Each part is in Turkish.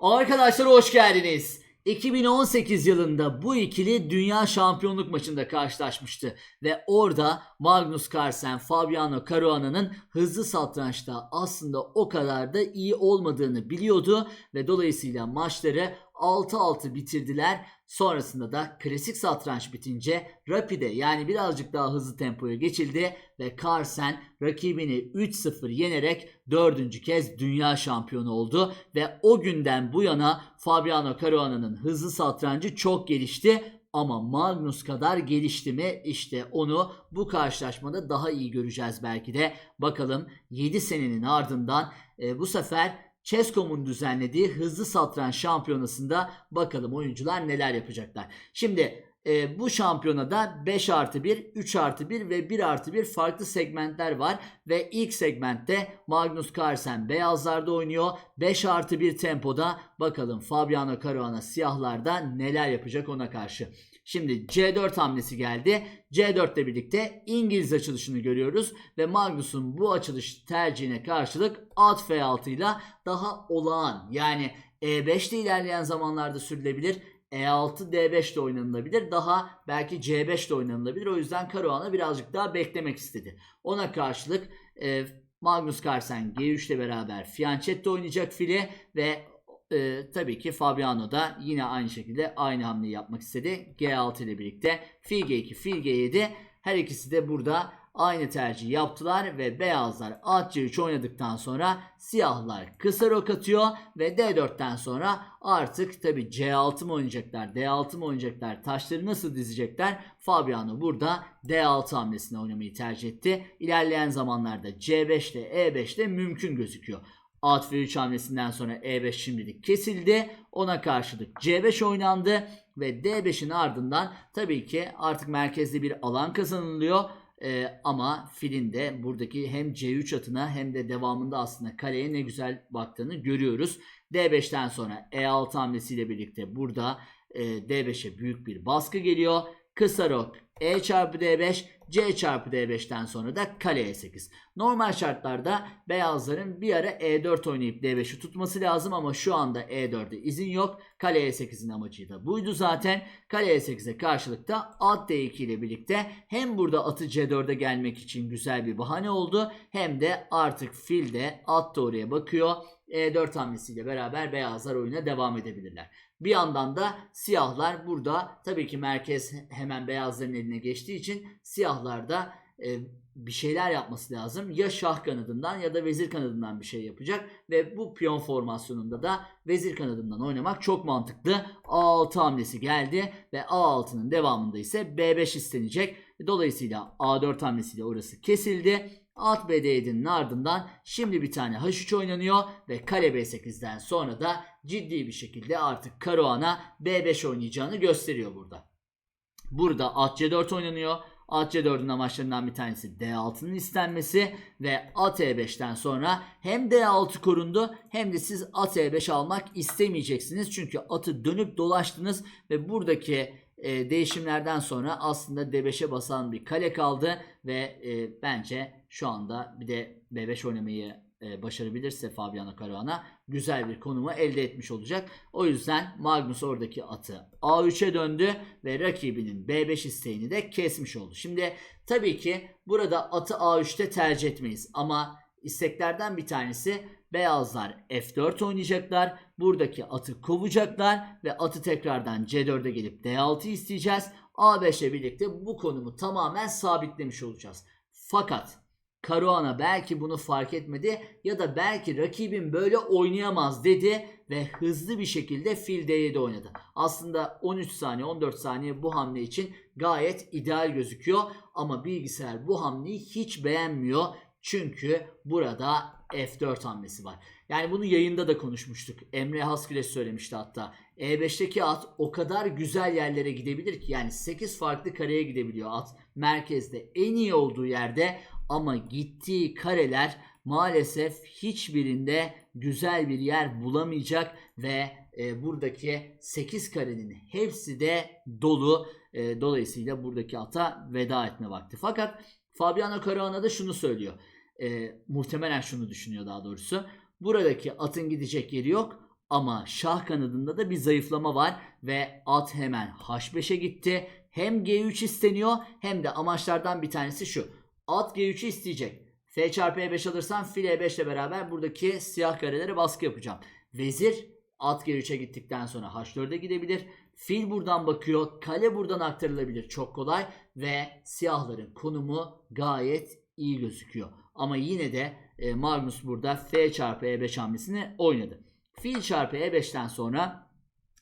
Arkadaşlar hoş geldiniz. 2018 yılında bu ikili dünya şampiyonluk maçında karşılaşmıştı ve orada Magnus Carlsen, Fabiano Caruana'nın hızlı satrançta aslında o kadar da iyi olmadığını biliyordu ve dolayısıyla maçları 6-6 bitirdiler. Sonrasında da klasik satranç bitince Rapide yani birazcık daha hızlı tempoya geçildi ve Carlsen rakibini 3-0 yenerek dördüncü kez dünya şampiyonu oldu ve o günden bu yana Fabiano Caruana'nın hızlı satrancı çok gelişti ama Magnus kadar gelişti mi? İşte onu bu karşılaşmada daha iyi göreceğiz belki de. Bakalım 7 senenin ardından e, bu sefer Chess.com'un düzenlediği hızlı satranç şampiyonasında bakalım oyuncular neler yapacaklar. Şimdi e, bu şampiyonada 5 artı 1, 3 artı 1 ve 1 artı 1 farklı segmentler var. Ve ilk segmentte Magnus Carlsen beyazlarda oynuyor. 5 artı 1 tempoda bakalım Fabiano Caruana siyahlarda neler yapacak ona karşı. Şimdi C4 hamlesi geldi. C4 ile birlikte İngiliz açılışını görüyoruz ve Magnus'un bu açılış tercihine karşılık at F6 ile daha olağan yani E5 ile ilerleyen zamanlarda sürülebilir. E6 D5 de oynanılabilir. Daha belki C5 de oynanılabilir. O yüzden Caruana birazcık daha beklemek istedi. Ona karşılık e, Magnus Carlsen G3 ile beraber Fianchetto oynayacak fili ve e, tabii ki Fabiano da yine aynı şekilde aynı hamleyi yapmak istedi. G6 ile birlikte fil G2, fil G7 her ikisi de burada aynı tercihi yaptılar ve beyazlar at C3 oynadıktan sonra siyahlar kısa rok atıyor ve D4'ten sonra artık tabi C6 mı oynayacaklar D6 mı oynayacaklar taşları nasıl dizecekler Fabiano burada D6 hamlesini oynamayı tercih etti. İlerleyen zamanlarda C5 ile E5 de mümkün gözüküyor. At F3 hamlesinden sonra E5 şimdilik kesildi. Ona karşılık C5 oynandı ve D5'in ardından tabii ki artık merkezde bir alan kazanılıyor. Ee, ama filin de buradaki hem C3 atına hem de devamında aslında kaleye ne güzel baktığını görüyoruz. D5'ten sonra E6 hamlesiyle birlikte burada e, D5'e büyük bir baskı geliyor. Kısa rok E çarpı D5 C çarpı D5'ten sonra da kale E8. Normal şartlarda beyazların bir ara E4 oynayıp D5'i tutması lazım ama şu anda E4'e izin yok. Kale E8'in amacı da buydu zaten. Kale E8'e karşılıkta at D2 ile birlikte hem burada atı C4'e gelmek için güzel bir bahane oldu. Hem de artık fil de at da oraya bakıyor. E4 hamlesiyle beraber beyazlar oyuna devam edebilirler. Bir yandan da siyahlar burada tabii ki merkez hemen beyazların eline geçtiği için siyahlar da e, bir şeyler yapması lazım. Ya şah kanadından ya da vezir kanadından bir şey yapacak ve bu piyon formasyonunda da vezir kanadından oynamak çok mantıklı. A6 hamlesi geldi ve A6'nın devamında ise B5 istenecek. Dolayısıyla A4 hamlesiyle orası kesildi. At B7'nin ardından şimdi bir tane H3 oynanıyor ve kale B8'den sonra da ciddi bir şekilde artık Caruana B5 oynayacağını gösteriyor burada. Burada at C4 oynanıyor. At C4'ün amaçlarından bir tanesi D6'nın istenmesi ve at E5'ten sonra hem D6 korundu hem de siz at E5 almak istemeyeceksiniz. Çünkü atı dönüp dolaştınız ve buradaki e, değişimlerden sonra aslında D5'e basan bir kale kaldı ve e, bence şu anda bir de B5 oynamayı e, başarabilirse Fabiano Caruana güzel bir konumu elde etmiş olacak. O yüzden Magnus oradaki atı A3'e döndü ve rakibinin B5 isteğini de kesmiş oldu. Şimdi tabii ki burada atı A3'te tercih etmeyiz ama isteklerden bir tanesi beyazlar F4 oynayacaklar. Buradaki atı kovacaklar ve atı tekrardan C4'e gelip D6 isteyeceğiz. A5 ile birlikte bu konumu tamamen sabitlemiş olacağız. Fakat Caruana belki bunu fark etmedi ya da belki rakibin böyle oynayamaz dedi ve hızlı bir şekilde fil D7 oynadı. Aslında 13 saniye 14 saniye bu hamle için gayet ideal gözüküyor ama bilgisayar bu hamleyi hiç beğenmiyor. Çünkü burada F4 hamlesi var. Yani bunu yayında da konuşmuştuk. Emre Haskile söylemişti hatta. E5'teki at o kadar güzel yerlere gidebilir ki yani 8 farklı kareye gidebiliyor at. Merkezde en iyi olduğu yerde ama gittiği kareler maalesef hiçbirinde güzel bir yer bulamayacak ve e, buradaki 8 karenin hepsi de dolu. E, dolayısıyla buradaki ata veda etme vakti. Fakat Fabiano Caruana da şunu söylüyor. E, muhtemelen şunu düşünüyor daha doğrusu. Buradaki atın gidecek yeri yok Ama şah kanadında da bir zayıflama var ve at hemen H5'e gitti. Hem G3 isteniyor hem de amaçlardan bir tanesi şu. At G3'ü isteyecek. F çarpı E5 alırsam fil E5 ile beraber buradaki siyah karelere baskı yapacağım. Vezir at G3'e gittikten sonra H4'e gidebilir. Fil buradan bakıyor. Kale buradan aktarılabilir. Çok kolay. Ve siyahların konumu gayet iyi gözüküyor. Ama yine de e, Magnus burada F çarpı E5 hamlesini oynadı. Fil çarpı E5'ten sonra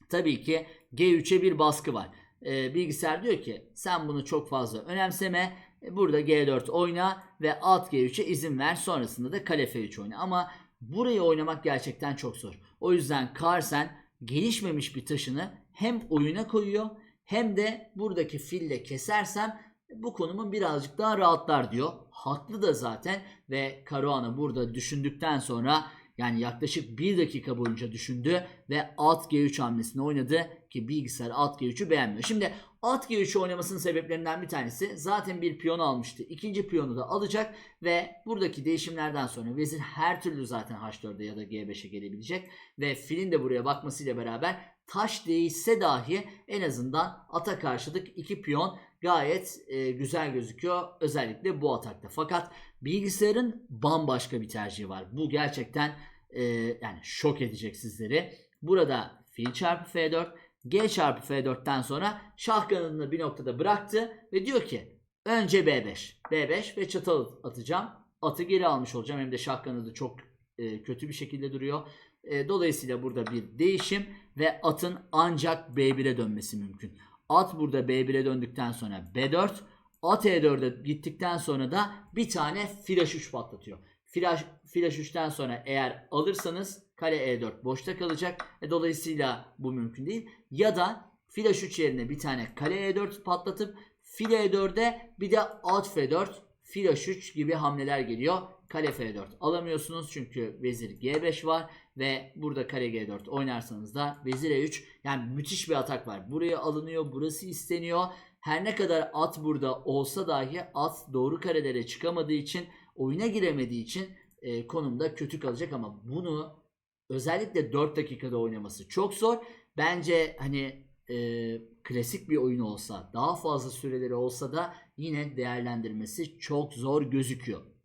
tabii ki G3'e bir baskı var. E, bilgisayar diyor ki sen bunu çok fazla önemseme. Burada G4 oyna ve at G3'e izin ver. Sonrasında da kale F3 oyna. Ama burayı oynamak gerçekten çok zor. O yüzden Carlsen gelişmemiş bir taşını hem oyuna koyuyor hem de buradaki fille kesersem bu konumun birazcık daha rahatlar diyor. Haklı da zaten ve Caruana burada düşündükten sonra yani yaklaşık bir dakika boyunca düşündü ve at G3 hamlesini oynadı ki bilgisayar at G3'ü beğenmiyor. Şimdi at G3'ü oynamasının sebeplerinden bir tanesi zaten bir piyon almıştı. İkinci piyonu da alacak ve buradaki değişimlerden sonra vezir her türlü zaten H4'e ya da G5'e gelebilecek ve filin de buraya bakmasıyla beraber taş değişse dahi en azından ata karşılık iki piyon gayet e, güzel gözüküyor. Özellikle bu atakta. Fakat bilgisayarın bambaşka bir tercihi var. Bu gerçekten e, yani şok edecek sizleri. Burada fil çarpı F4, G çarpı F4'ten sonra şah kanadını bir noktada bıraktı ve diyor ki önce B5. B5 ve çatal atacağım. Atı geri almış olacağım. Hem de şah kanadı çok e, kötü bir şekilde duruyor. E, dolayısıyla burada bir değişim ve atın ancak B1'e dönmesi mümkün. At burada B1'e döndükten sonra B4. At E4'e gittikten sonra da bir tane fil H3 patlatıyor. Fil, H, fil H3'ten sonra eğer alırsanız kale E4 boşta kalacak. E, dolayısıyla bu mümkün değil. Ya da fil H3 yerine bir tane kale E4 patlatıp fil E4'e bir de at F4 fil H3 gibi hamleler geliyor. Kale F4 alamıyorsunuz çünkü vezir G5 var ve burada kare G4 oynarsanız da vezir E3 yani müthiş bir atak var. Buraya alınıyor, burası isteniyor. Her ne kadar at burada olsa dahi at doğru karelere çıkamadığı için oyuna giremediği için e, konumda kötü kalacak ama bunu özellikle 4 dakikada oynaması çok zor. Bence hani e, klasik bir oyun olsa daha fazla süreleri olsa da yine değerlendirmesi çok zor gözüküyor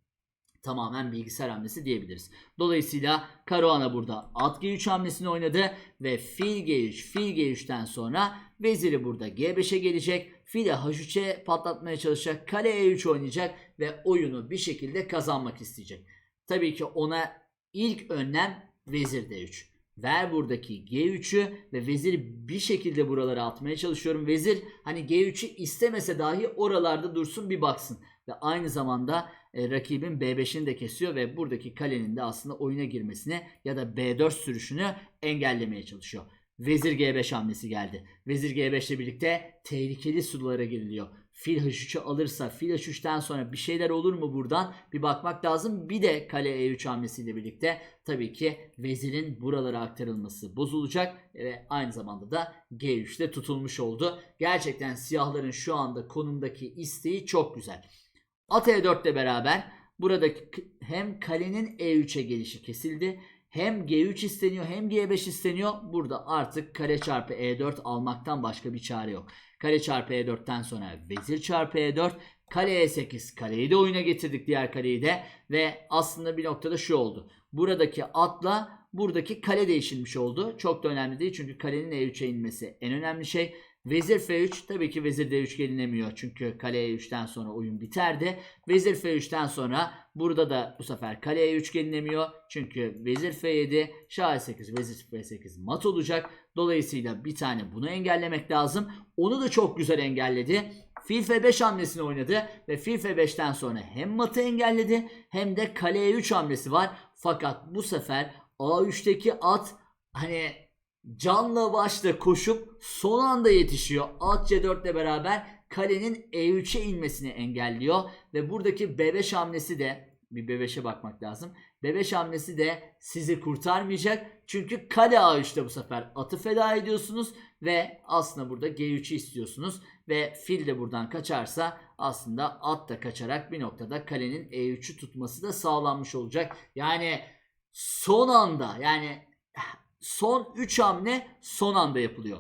tamamen bilgisayar hamlesi diyebiliriz. Dolayısıyla Caruana burada at G3 hamlesini oynadı ve fil G3, fil G3'ten sonra veziri burada G5'e gelecek. Fili H3'e patlatmaya çalışacak. Kale E3 oynayacak ve oyunu bir şekilde kazanmak isteyecek. Tabii ki ona ilk önlem vezir D3. Ver buradaki G3'ü ve veziri bir şekilde buralara atmaya çalışıyorum. Vezir hani G3'ü istemese dahi oralarda dursun bir baksın. Ve aynı zamanda e, rakibin B5'ini de kesiyor ve buradaki kalenin de aslında oyuna girmesini ya da B4 sürüşünü engellemeye çalışıyor. Vezir G5 hamlesi geldi. Vezir G5 ile birlikte tehlikeli sulara giriliyor. Fil H3'ü alırsa fil H3'ten sonra bir şeyler olur mu buradan bir bakmak lazım. Bir de kale E3 hamlesiyle birlikte tabii ki vezirin buralara aktarılması bozulacak ve aynı zamanda da G3'te tutulmuş oldu. Gerçekten siyahların şu anda konumdaki isteği çok güzel. At E4 ile beraber buradaki hem kalenin E3'e gelişi kesildi. Hem G3 isteniyor hem G5 isteniyor. Burada artık kare çarpı E4 almaktan başka bir çare yok. Kare çarpı E4'ten sonra vezir çarpı E4. Kale E8 kaleyi de oyuna getirdik diğer kaleyi de. Ve aslında bir noktada şu oldu. Buradaki atla buradaki kale değişilmiş oldu. Çok da önemli değil çünkü kalenin E3'e inmesi en önemli şey. Vezir F3 tabii ki vezir D3 gelinemiyor çünkü kale E3'ten sonra oyun biterdi. Vezir F3'ten sonra burada da bu sefer kale E3 gelinemiyor çünkü vezir F7, şah E8, vezir F8 mat olacak. Dolayısıyla bir tane bunu engellemek lazım. Onu da çok güzel engelledi. Fil F5 hamlesini oynadı ve fil F5'ten sonra hem matı engelledi hem de kale E3 hamlesi var. Fakat bu sefer A3'teki at hani canla başla koşup son anda yetişiyor. At C4 ile beraber kalenin E3'e inmesini engelliyor. Ve buradaki B5 hamlesi de bir B5'e bakmak lazım. B5 hamlesi de sizi kurtarmayacak. Çünkü kale A3'te bu sefer atı feda ediyorsunuz. Ve aslında burada G3'ü istiyorsunuz. Ve fil de buradan kaçarsa aslında at da kaçarak bir noktada kalenin E3'ü tutması da sağlanmış olacak. Yani son anda yani son 3 hamle son anda yapılıyor.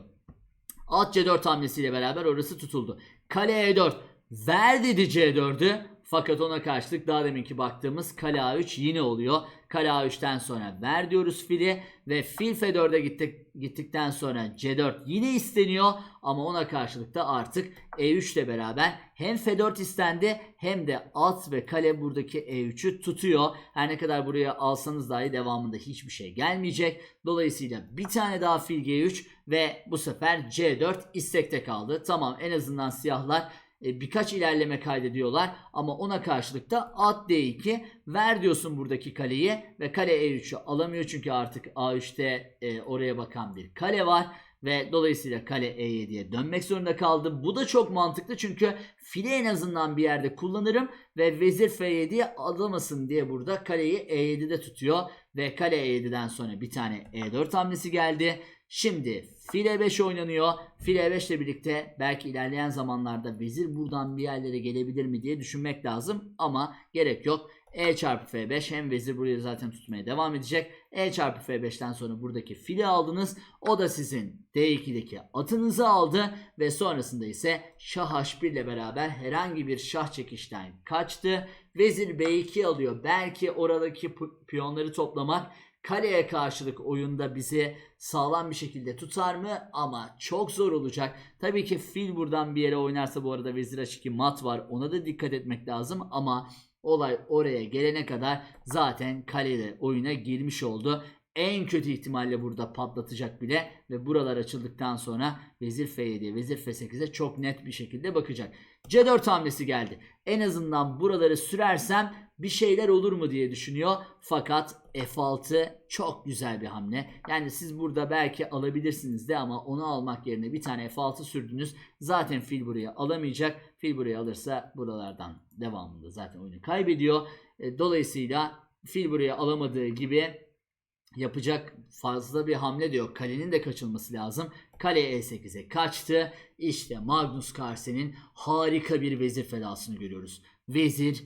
At C4 hamlesiyle beraber orası tutuldu. Kale E4. Ver dedi C4'ü. Fakat ona karşılık daha deminki baktığımız kale A3 yine oluyor. Kale A3'ten sonra ver diyoruz fili ve fil F4'e gittik, gittikten sonra C4 yine isteniyor ama ona karşılık da artık E3 ile beraber hem F4 istendi hem de at ve kale buradaki E3'ü tutuyor. Her ne kadar buraya alsanız dahi devamında hiçbir şey gelmeyecek. Dolayısıyla bir tane daha fil G3 ve bu sefer C4 istekte kaldı. Tamam en azından siyahlar e, birkaç ilerleme kaydediyorlar ama ona karşılık da at D2 ver diyorsun buradaki kaleyi ve kale E3'ü alamıyor çünkü artık A3'te e, oraya bakan bir kale var ve dolayısıyla kale E7'ye dönmek zorunda kaldı. Bu da çok mantıklı çünkü file en azından bir yerde kullanırım ve vezir F7'ye alamasın diye burada kaleyi E7'de tutuyor ve kale E7'den sonra bir tane E4 hamlesi geldi. Şimdi file 5 oynanıyor. File 5 ile birlikte belki ilerleyen zamanlarda vezir buradan bir yerlere gelebilir mi diye düşünmek lazım ama gerek yok. E çarpı F5 hem vezir burayı zaten tutmaya devam edecek. E çarpı F5'ten sonra buradaki fili aldınız. O da sizin D2'deki atınızı aldı ve sonrasında ise şah H1 ile beraber herhangi bir şah çekişten kaçtı. Vezir B2 alıyor. Belki oradaki pi- piyonları toplamak kaleye karşılık oyunda bizi sağlam bir şekilde tutar mı? Ama çok zor olacak. Tabii ki fil buradan bir yere oynarsa bu arada vezir H2 mat var. Ona da dikkat etmek lazım ama olay oraya gelene kadar zaten kalede oyuna girmiş oldu. En kötü ihtimalle burada patlatacak bile ve buralar açıldıktan sonra vezir F7'ye vezir F8'e çok net bir şekilde bakacak. C4 hamlesi geldi. En azından buraları sürersem bir şeyler olur mu diye düşünüyor. Fakat F6 çok güzel bir hamle. Yani siz burada belki alabilirsiniz de ama onu almak yerine bir tane F6 sürdünüz. Zaten fil buraya alamayacak. Fil buraya alırsa buralardan devamında zaten oyunu kaybediyor. E, Dolayısıyla fil buraya alamadığı gibi yapacak fazla bir hamle de yok. Kalenin de kaçılması lazım. Kale E8'e kaçtı. İşte Magnus Carlsen'in harika bir vezir fedasını görüyoruz. Vezir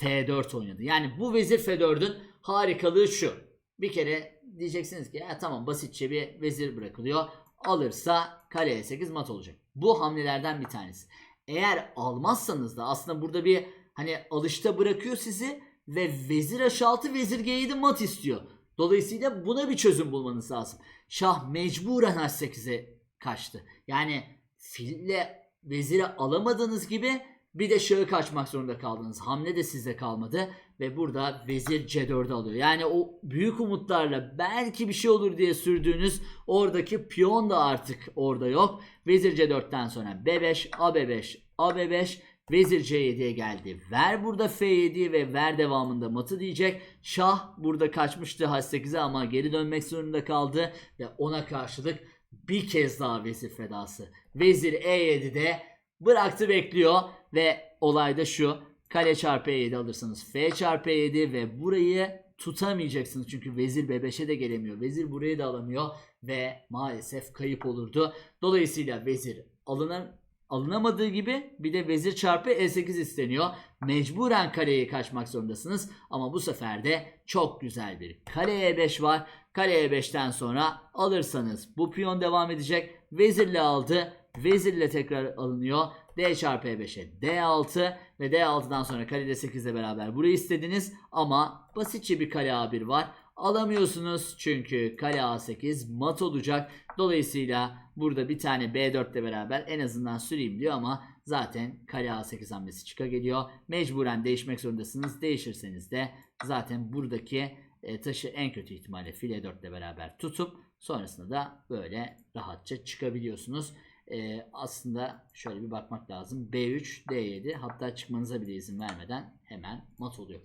F4 oynadı. Yani bu vezir F4'ün harikalığı şu. Bir kere diyeceksiniz ki ya tamam basitçe bir vezir bırakılıyor. Alırsa kale E8 mat olacak. Bu hamlelerden bir tanesi. Eğer almazsanız da aslında burada bir hani alışta bırakıyor sizi ve vezir H6 vezir G7 mat istiyor. Dolayısıyla buna bir çözüm bulmanız lazım. Şah mecburen H8'e kaçtı. Yani fille veziri alamadığınız gibi bir de şahı kaçmak zorunda kaldınız. Hamle de sizde kalmadı ve burada vezir C4'ü alıyor. Yani o büyük umutlarla belki bir şey olur diye sürdüğünüz oradaki piyon da artık orada yok. Vezir C4'ten sonra B5, AB5, AB5 Vezir C7'ye geldi. Ver burada F7 ve ver devamında matı diyecek. Şah burada kaçmıştı H8'e ama geri dönmek zorunda kaldı. Ve ona karşılık bir kez daha vezir fedası. Vezir E7'de bıraktı bekliyor. Ve olay da şu. Kale çarpı E7 alırsanız F çarpı E7 ve burayı tutamayacaksınız. Çünkü vezir B5'e de gelemiyor. Vezir burayı da alamıyor. Ve maalesef kayıp olurdu. Dolayısıyla vezir alınan alınamadığı gibi bir de vezir çarpı E8 isteniyor. Mecburen kaleye kaçmak zorundasınız. Ama bu sefer de çok güzel bir kale E5 var. Kale E5'ten sonra alırsanız bu piyon devam edecek. Vezirle aldı. Vezirle tekrar alınıyor. D çarpı E5'e D6 ve D6'dan sonra kale D8 ile beraber burayı istediniz. Ama basitçe bir kale A1 var. Alamıyorsunuz çünkü kale A8 mat olacak. Dolayısıyla burada bir tane B4 ile beraber en azından süreyim diyor ama zaten kale A8 hamlesi çıka geliyor. Mecburen değişmek zorundasınız. Değişirseniz de zaten buradaki e, taşı en kötü ihtimalle file 4 ile beraber tutup sonrasında da böyle rahatça çıkabiliyorsunuz. E, aslında şöyle bir bakmak lazım. B3, D7 hatta çıkmanıza bile izin vermeden hemen mat oluyor.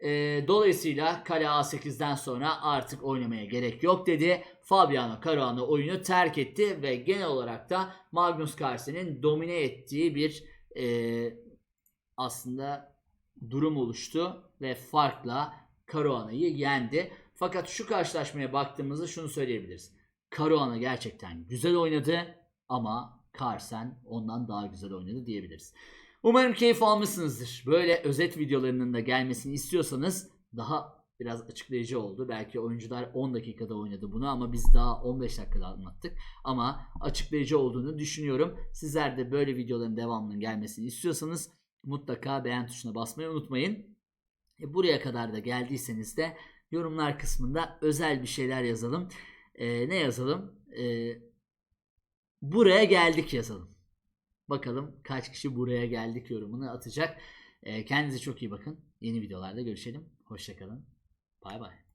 E, dolayısıyla kale A8'den sonra artık oynamaya gerek yok dedi. Fabiano Caruana oyunu terk etti ve genel olarak da Magnus Carlsen'in domine ettiği bir e, aslında durum oluştu ve farkla Caruana'yı yendi. Fakat şu karşılaşmaya baktığımızda şunu söyleyebiliriz. Caruana gerçekten güzel oynadı ama Carlsen ondan daha güzel oynadı diyebiliriz. Umarım keyif almışsınızdır. Böyle özet videolarının da gelmesini istiyorsanız daha biraz açıklayıcı oldu. Belki oyuncular 10 dakikada oynadı bunu ama biz daha 15 dakikada anlattık. Ama açıklayıcı olduğunu düşünüyorum. Sizler de böyle videoların devamının gelmesini istiyorsanız mutlaka beğen tuşuna basmayı unutmayın. E, buraya kadar da geldiyseniz de yorumlar kısmında özel bir şeyler yazalım. E, ne yazalım? E, buraya geldik yazalım. Bakalım kaç kişi buraya geldik yorumunu atacak. E, kendinize çok iyi bakın. Yeni videolarda görüşelim. Hoşçakalın. Bay bay.